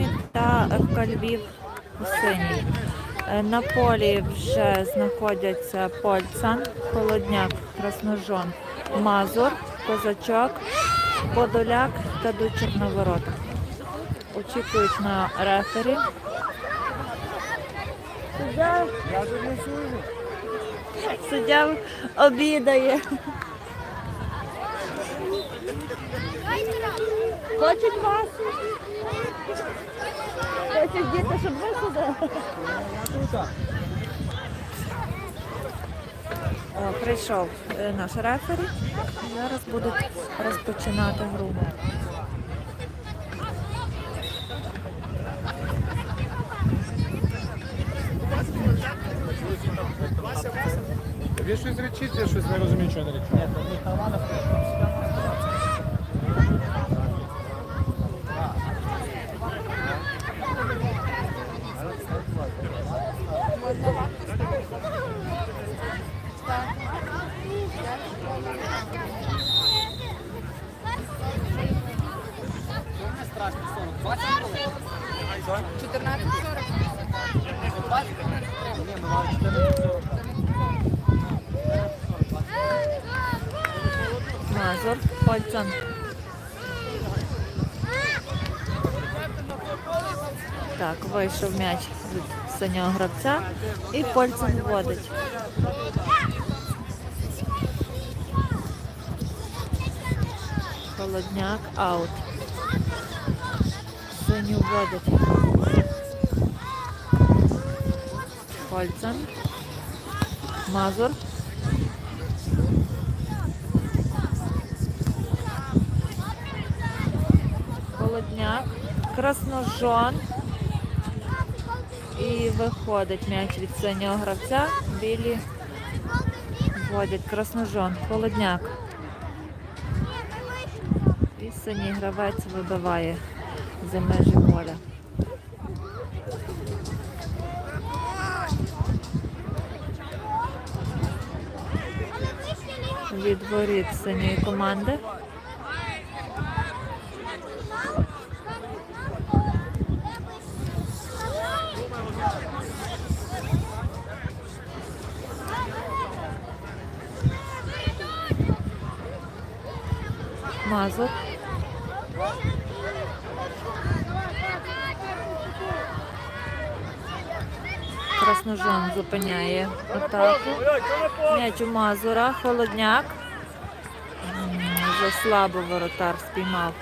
білій та ФК Львів у синій. Е, На полі вже знаходяться Польцан, Холодняк, Красножон, Мазур, Козачок, Подоляк та Дучик на воротах. Очікують на рефері. Суддя обідає. Хочуть вас. Хочуть діти, щоб ви сюди. О, прийшов е, наш рефері. Зараз будуть розпочинати гру. Ви щось речіть, я щось не розумію, що не речу. Мазур, Польцан. Так, вийшов м'яч від синього гравця і Польцан вводить. Холодняк аут. Синю вводить. Польцан. Мазур. Холодняк, красножон. І виходить м'яч від синього гравця. Білі вводять красножон, холодняк. І синій гравець вибиває за межі поля. Від воріт синьої команди. Мазур. Красножон зупиняє атаку. М'яч у Мазура, холодняк. Вже слабо воротар спіймав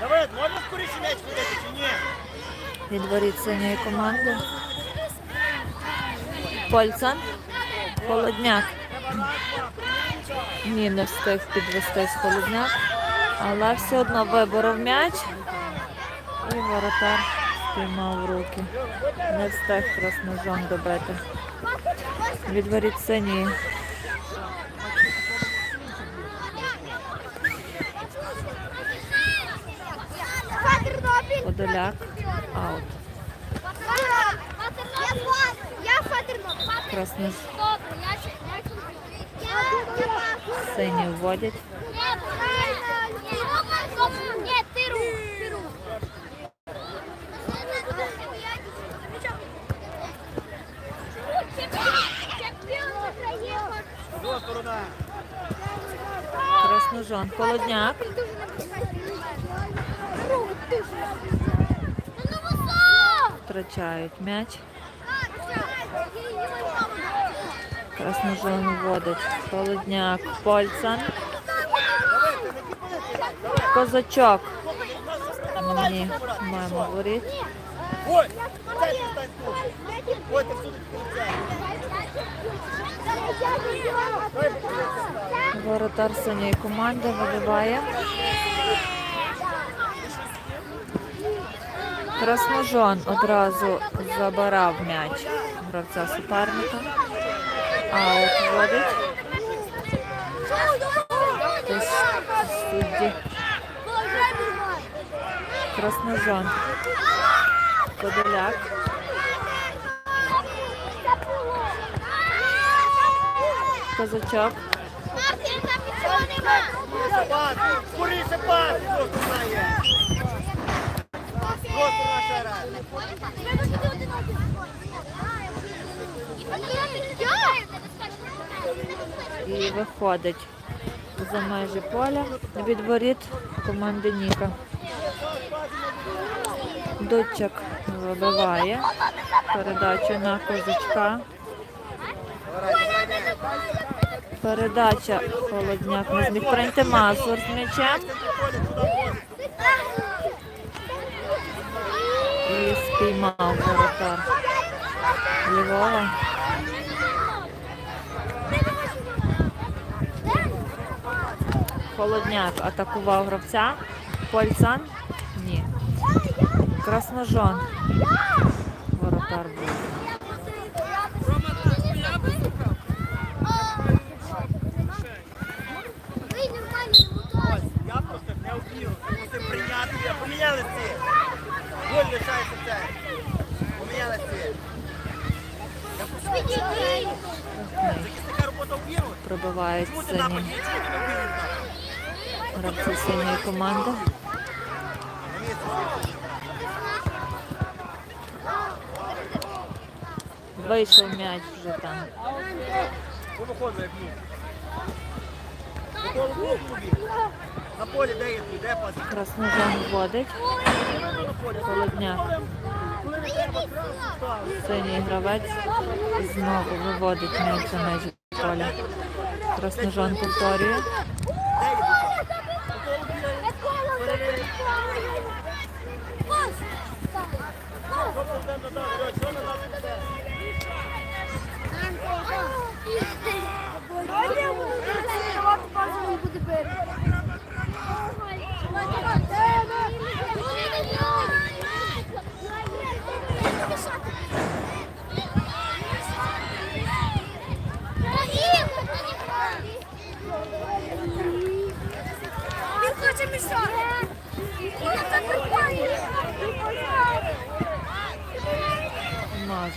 Давид, можна скоріше м'яч ходити чи ні? від воріт синьої команди. Польцан. Холодняк. Ні, не встиг підвестись холодняк. Але все одно виборов м'яч. І воротар спіймав в руки. Не встиг красножон добити. Від воріт синьої. Подоляк. Аут. Краснож сині вводять. Ні, ти рух, ти рух. Чемпіон України. Друга сторона. Красножон. Холодняк. Втрачають м'яч. Красножон вводить. Холодняк. Польцан. Козачок. Ні, маємо воріт. Ой. Ой, ти всюди Воротар синьої команди вибиває. Красножон одразу забирав м'яч гравця суперника. Аут вводить. виїзді. Красножон. Подоляк. Козачок. І виходить за межі поля від воріт команди Ніка. Дудчик вибиває передачу на козачка. Передача холодняк не зміг прийняти Мазур з м'ячем. І спіймав воротар Львова. Холодняк атакував гравця. Польцан? Ні. Красножон. Воротар був. Я просто не вб'ю. Мусив прийняти. Поміняли ці. Голь лишається це. Поміняли ці. Така робота вб'ю. Пробивають сині гравці синьої команди. Вийшов м'яч вже там. Виходимо, як На полі де є де пас? Красножон вводить. На Синій гравець знову виводить м'яч за межі поля. Красножон повторює.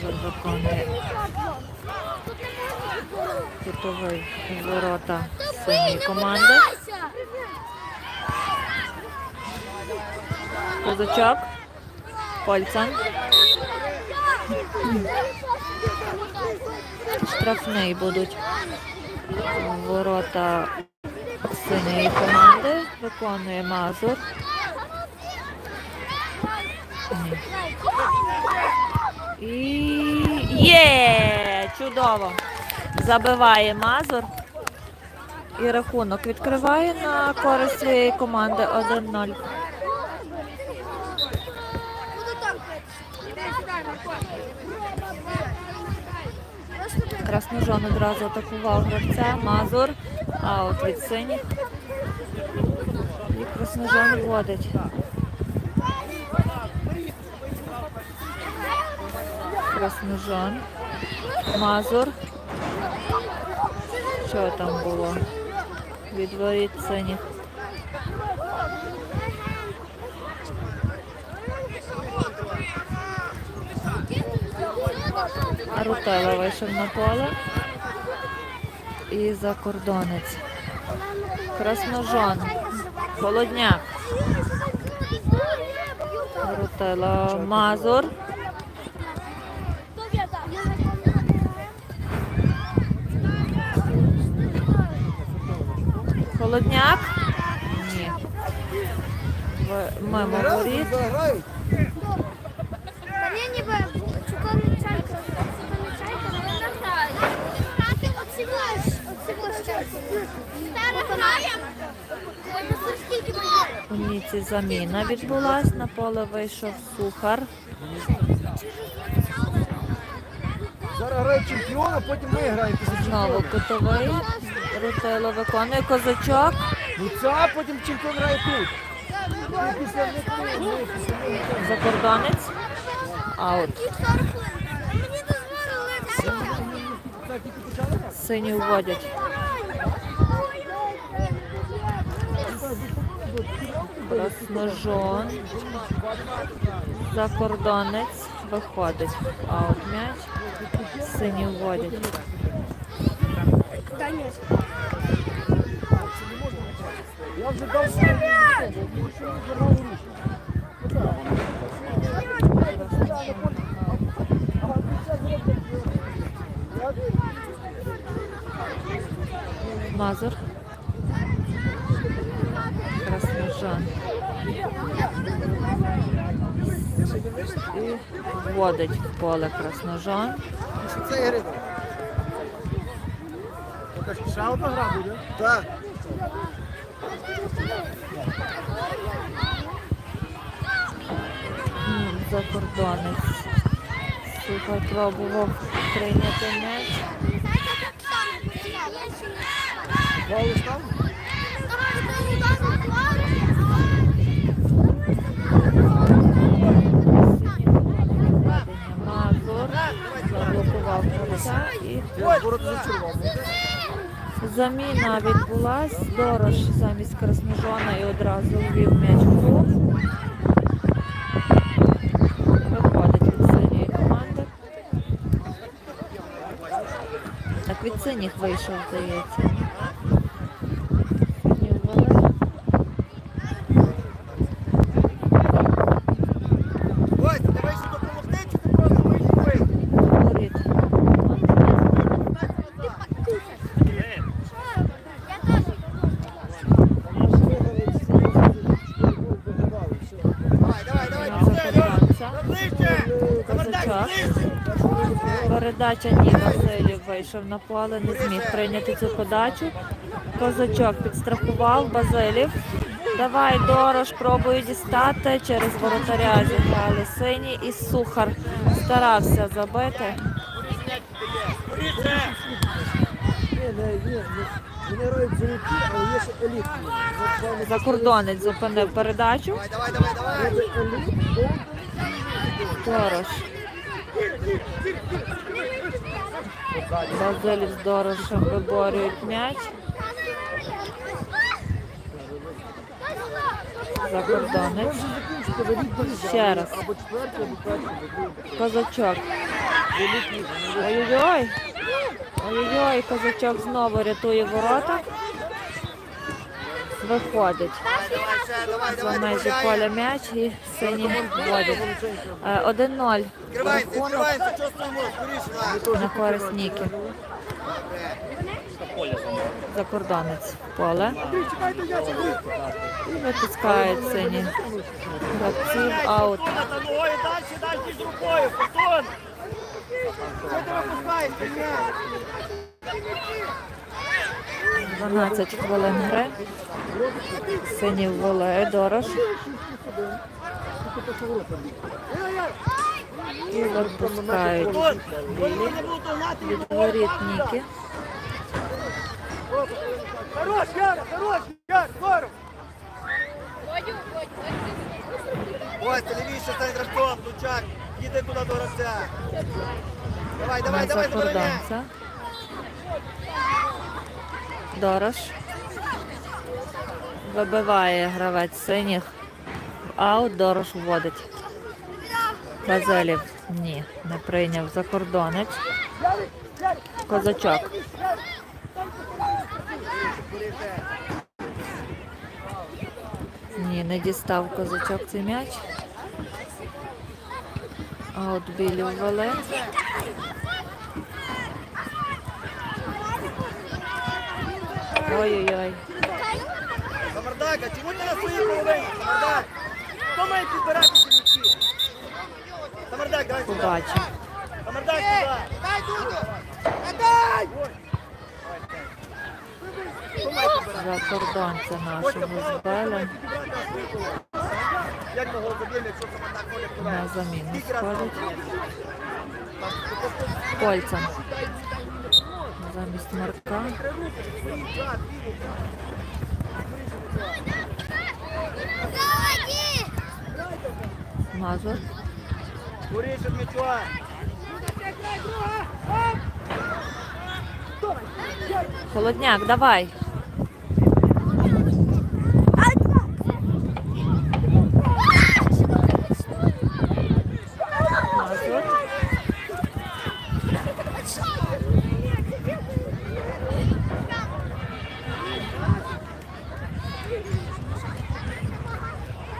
Виконує кутовий ворота синьої команди. Козачок. Польцан. Штрафний будуть ворота синьої команди. Виконує Мазур. І є! Чудово! Забиває Мазур. І рахунок відкриває на користь своєї команди 1-0. Красножон одразу атакував гравця. Мазур. Аут від синіх. І Красножон вводить. Красножон. Мазур. Що там було? Від воріт синіх. Рутела вийшов на поле. І закордонець. Красножон. Холодняк. Рутела. Мазур. Холодняк? Ні. В- Мимо воріт. Та ніби чукорний чайка. Мені? У Ніці заміна відбулась. На поле вийшов сухар. Зараз грає чемпіона, потім ми граємо Знову кутовий. Рутило виконує козачок. Це потім чемпіон грає тут. Закордонець. Аут. Сині вводять. Красножон. Закордонець виходить. Аут м'яч. Сині вводять. Та ні. Я вже дав. Мазур. Красножан. І вводить в поле Красножан. Це ігри? Ще одна гра буде? Так. М, Закордонець. Сухо пробував прийняти м'яч. Грали там? Мазур заблокував гравця і Ворот зачервав. Заміна відбулась. дорож замість Красножона і одразу ввів м'яч в гру. Виходить від синьої команди. Так від синіх вийшов, здається. Сині ввели. Ось, ти вийшов допомогти, чи ти просто вийшов вийти? Воріт. Давай, давай, давай, На пішли, закордонця. Льош. Ближче! Замердай, Козачок. ближче! Передача ні, Василів вийшов на поле, не зміг прийняти цю подачу. Козачок підстрахував, Базилів. Давай, Дорош, пробує дістати. Через воротаря зіграли сині і Сухар старався забити. Закордонець зупинив передачу. Давай, Базилів з Дорошем виборюють м'яч. Закордонець. Ще раз. Козачок. Ой-ой-ой. Ой-ой-ой, козачок знову рятує ворота. Виходить. Межі поля м'яч і сині вводять. Е, 1-0. Рахунок відкривайся, що стоїмо? Скоріше, на! користь Ніки. Закордонець поле. І витискають сині гравців аут. Що ти випускаєш? 12 хвилин гри. Сині ввели Дорош. І відпускають Ніки. Хорош, Яра, хорош, Яр, здорово! Ось, телевізор стань гравцом, Лучак, їди туди до гравця. Давай, давай, давай, забороняй. Дорош. Вибиває гравець синіх. Аут Дорош вводить. Базелів. Ні, не прийняв закордонець. Козачок. Ні, не дістав козачок цей м'яч. Аут білі ввели. Ой-ой-ой. Самардак, а чому ти на своїй половині? Самардак! Хто має підбирати ці м'ячі? Самардак, давай сюди. Побачив. Самардак, сюди. Дай Дуду! Дай! Підбирати? Закордонця нашого збили. Як на заб'ємо, якщо Самардак ходить? На заміну сходить. ходить? Кольцем. Замість Марка. Мазур. Скоріше з м'яча. Холодняк, давай.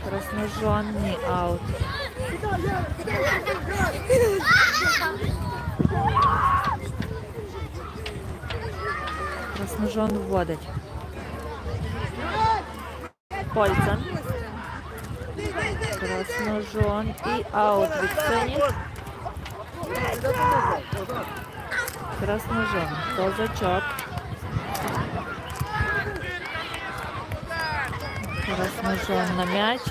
Красножонний аут. Красножон вводить. Польцен. Красножон і аут від синіх. Красножон. Козачок. Красножон на м'яч.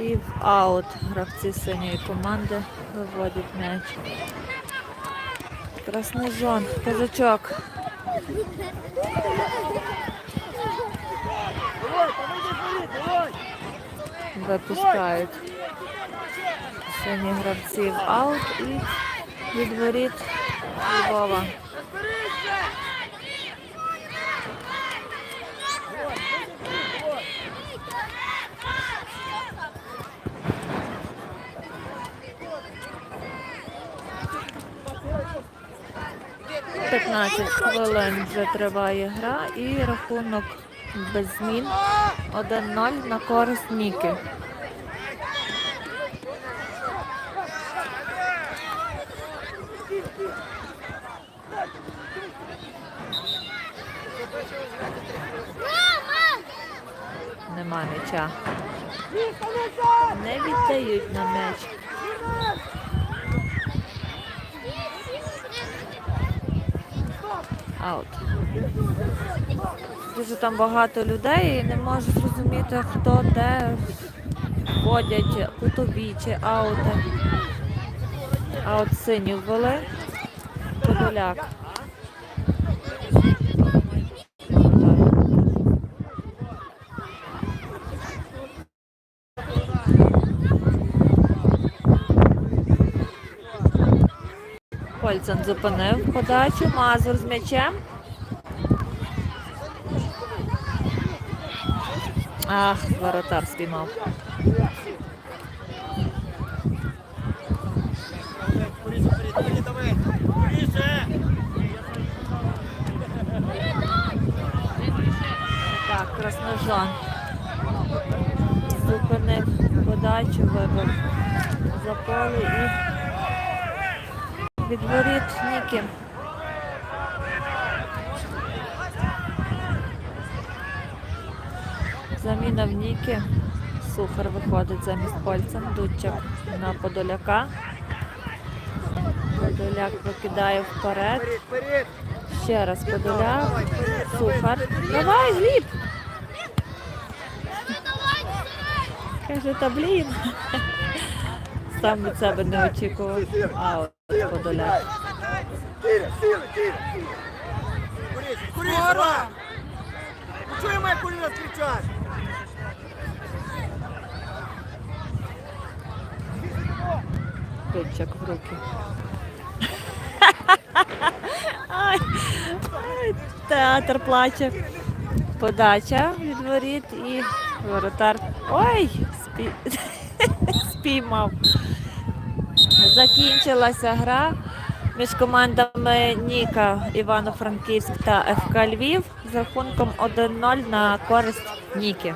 І в аут гравці синьої команди виводять м'яч. Красножон, козачок. Давай, та вийди вперед, давай! Випускають сині гравці в аут і від воріт Львова. 15 хвилин вже триває гра і рахунок без змін 1-0 на користь Ніки. Нема м'яча. Не віддають на м'яч. Аут. Дуже там багато людей і не можу зрозуміти, хто де ходять, кутові чи аути. Аут синю ввели. Подоляк. Польцен зупинив подачу. Мазур з м'ячем. Ах, воротар спіймав. Так, красножон. Зупинив подачу, вибив за поле і від воріт Заміна в Ніки. Сухар виходить замість пальцем. Дудчак на Подоляка. Подоляк викидає вперед. Ще раз Подоляк. Сухар. Давай, Гліб! Каже, та блін. Сам від себе не очікував. А от Подоляк. Давай! Ну чого я маю нас кричати? Дудчак в руки. Ай, театр плаче. Подача від воріт і воротар. Ой! Спі... Спіймав. Закінчилася гра між командами Ніка Івано-Франківськ та ФК Львів з рахунком 1-0 на користь Ніки.